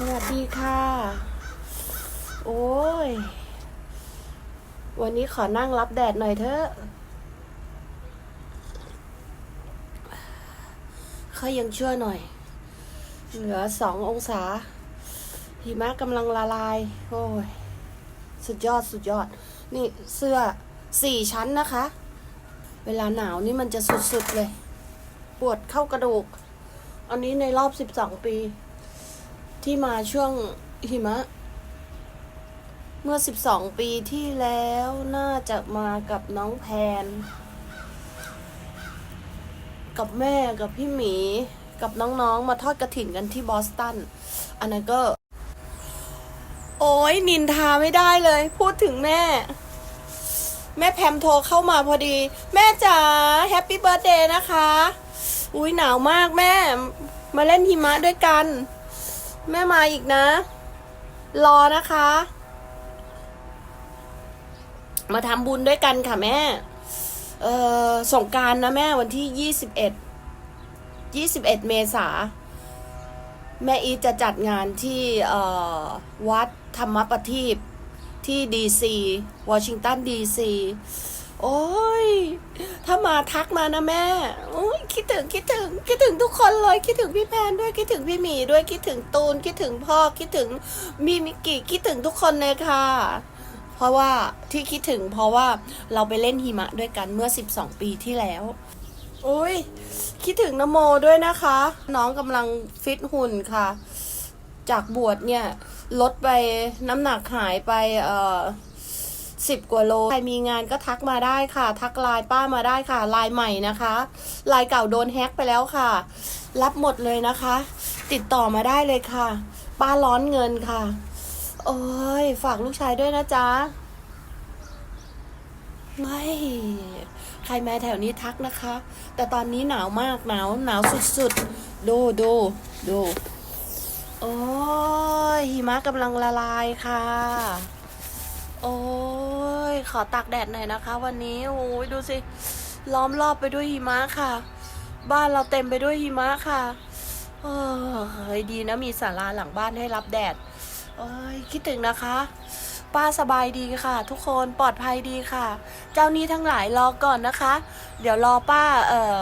สวัสดีค่ะ โอ้ย วันนี้ขอนั่งรับแดดหน่อยเถอะเขายังชั่วหน่อย เหลือสององศา หิมะกำลังละลาย โอ้ย สุดยอดสุดยอด นี่เสื้อสี่ชั้นนะคะ เวลาหนาวนี่มันจะสุดๆเลย ปวดเข้ากระดูก อันนี้ในรอบสิบสองปี ที่มาช่วงหิมะ เมื่อ 12 ปีที่แล้วน่าจะมากับน้องแพน กับแม่กับพี่หมี กับน้องๆ มาทอดกระถิ่นกันที่บอสตัน อันนั้นก็ โอ้ยนินทาไม่ได้เลย พูดถึงแม่ แม่แพมโทรเข้ามาพอดี แม่จ๋าแฮปปี้เบิร์ดเดย์นะคะ อุ้ยหนาวมากแม่ มาเล่นหิมะด้วยกัน แม่มาอีกนะ รอนะคะ มาทำบุญด้วยกันค่ะแม่ เออสงการนะแม่วันที่ยี่สิบเอ็ดยี่สิบเอ็ดเมษา แม่อีจะจัดงานที่เออวัดธรรมประทีปที่ดีซีวอชิงตันดีซี โอ้ย ถ้ามาทักมานะแม่โอ้ยคิดถึงคิดถึงคิดถึงทุกคนเลยคิดถึงพี่แพนด้วยคิดถึงพี่หมีด้วยคิดถึงตูนคิดถึงพ่อคิดถึงมีมิกิคิดถึงทุกคนเลยค่ะ เพราะว่าที่คิดถึงเพราะว่าเราไปเล่นหิมะด้วยกันเมื่อ 12 ปีที่แล้วโอ้ยคิดถึงนโมด้วยนะคะ น้องกำลังฟิตหุ่นค่ะ จากบวชเนี่ยลดไปน้ำหนักหายไปเอ่อ สิบกว่าโล ใครมีงานก็ทักมาได้ค่ะ ทักไลน์ป้ามาได้ค่ะไลน์ใหม่นะคะไลน์เก่าโดนแฮ็กไปแล้วค่ะ รับหมดเลยนะคะ ติดต่อมาได้เลยค่ะ ป้าร้อนเงินค่ะ โอ้ยฝากลูกชายด้วยนะจ๊ะไม่ใครมาแถวนี้ทักนะคะ แต่ตอนนี้หนาวมากหนาวหนาวสุดๆ ดูดูดูโอ้ยหิมะกำลังละลายค่ะ โอ้ย ขอตากแดดหน่อยนะคะ วันนี้โอ้ยดูสิ ล้อมรอบไปด้วยหิมะค่ะ บ้านเราเต็มไปด้วยหิมะค่ะเฮ้ยดีนะมีศาลาหลังบ้านให้รับแดดเอ้ยคิดถึงนะคะ ป้าสบายดีค่ะ ทุกคนปลอดภัยดีค่ะ เจ้านี้ทั้งหลายรอก่อนนะคะ เดี๋ยวรอป้าเอ่อ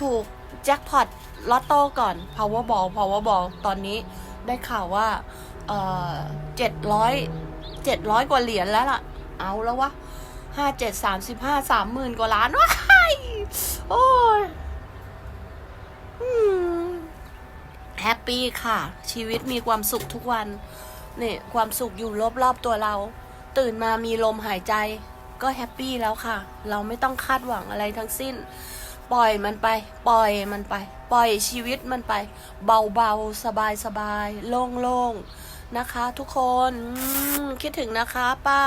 ถูกแจ็คพอตลอตโต้ก่อน powerball powerball ตอนนี้ได้ข่าวว่า เอ่อเจ็ดร้อยเจ็ดร้อยกว่าเหรียญแล้วล่ะ เอาแล้ววะห้าเจ็ดสามสิบห้าสามหมื่นกว่าล้านว้ายโอ้ยอืมแฮปปี้ค่ะ ชีวิตมีความสุขทุกวันเนี่ยความสุขอยู่รอบๆตัวเรา ตื่นมามีลมหายใจ ก็แฮปปี้แล้วค่ะ เราไม่ต้องคาดหวังอะไรทั้งสิ้น ปล่อยมันไป ปล่อยมันไป ปล่อยชีวิตมันไป เบาๆ สบายๆ โล่งๆ นะคะ ทุกคนคิดถึงนะคะป้า